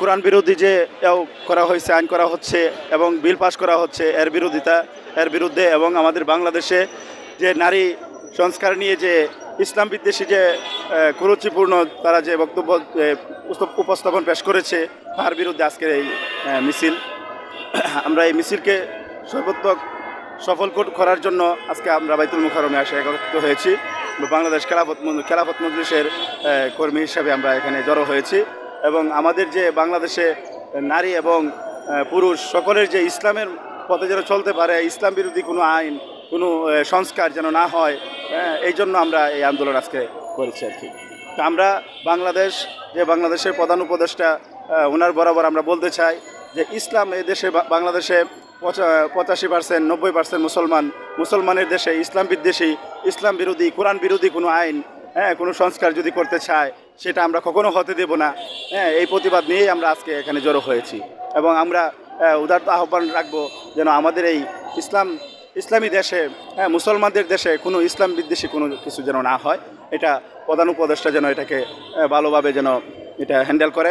কোরআন বিরোধী যে করা হয়েছে, আইন করা হচ্ছে এবং বিল পাস করা হচ্ছে, এর বিরোধিতা, এর বিরুদ্ধে এবং আমাদের বাংলাদেশে যে নারী সংস্কার নিয়ে যে ইসলাম বিদ্বেষী যে কুরুচিপূর্ণ তারা যে বক্তব্য উপস্থাপন পেশ করেছে, তার বিরুদ্ধে আজকের এই মিছিল। আমরা এই মিছিলকে সর্বোত্তক সফল করার জন্য আজকে আমরা বাইতুল মুখারমে আসে একত্রিত হয়েছি। বাংলাদেশ খেলাফত খেলাফত মজলিসের কর্মী হিসাবে আমরা এখানে জড়ো হয়েছি। এবং আমাদের যে বাংলাদেশে নারী এবং পুরুষ সকলের যে ইসলামের পথে যেন চলতে পারে ইসলাম বিরোধী কোনো আইন কোনো সংস্কার যেন না হয় হ্যাঁ, এই জন্য আমরা এই আন্দোলন আজকে করেছি আর কি। তো আমরা বাংলাদেশ যে বাংলাদেশের প্রধান উপদেষ্টা ওনার বরাবর আমরা বলতে চাই যে ইসলাম এই দেশে বাংলাদেশে পঁচা- পঁচাশি পার্সেন্ট নব্বই পার্সেন্ট মুসলমান মুসলমানের দেশে ইসলাম বিদ্বেষী ইসলাম বিরোধী কোরআন বিরোধী কোনো আইন হ্যাঁ কোনো সংস্কার যদি করতে চায় সেটা আমরা কখনো হতে দেব না। হ্যাঁ এই প্রতিবাদ নিয়েই আমরা আজকে এখানে জড়ো হয়েছি। এবং আমরা আহ, উদারত আহ্বান রাখব যেন আমাদের এই ইসলাম ইসলামী দেশে হ্যাঁ মুসলমানদের দেশে কোনো ইসলাম বিদ্বেষী কোনো কিছু যেন না হয়। এটা প্রধান উপদেষ্টা যেন এটাকে ভালোভাবে যেন এটা হ্যান্ডেল করে।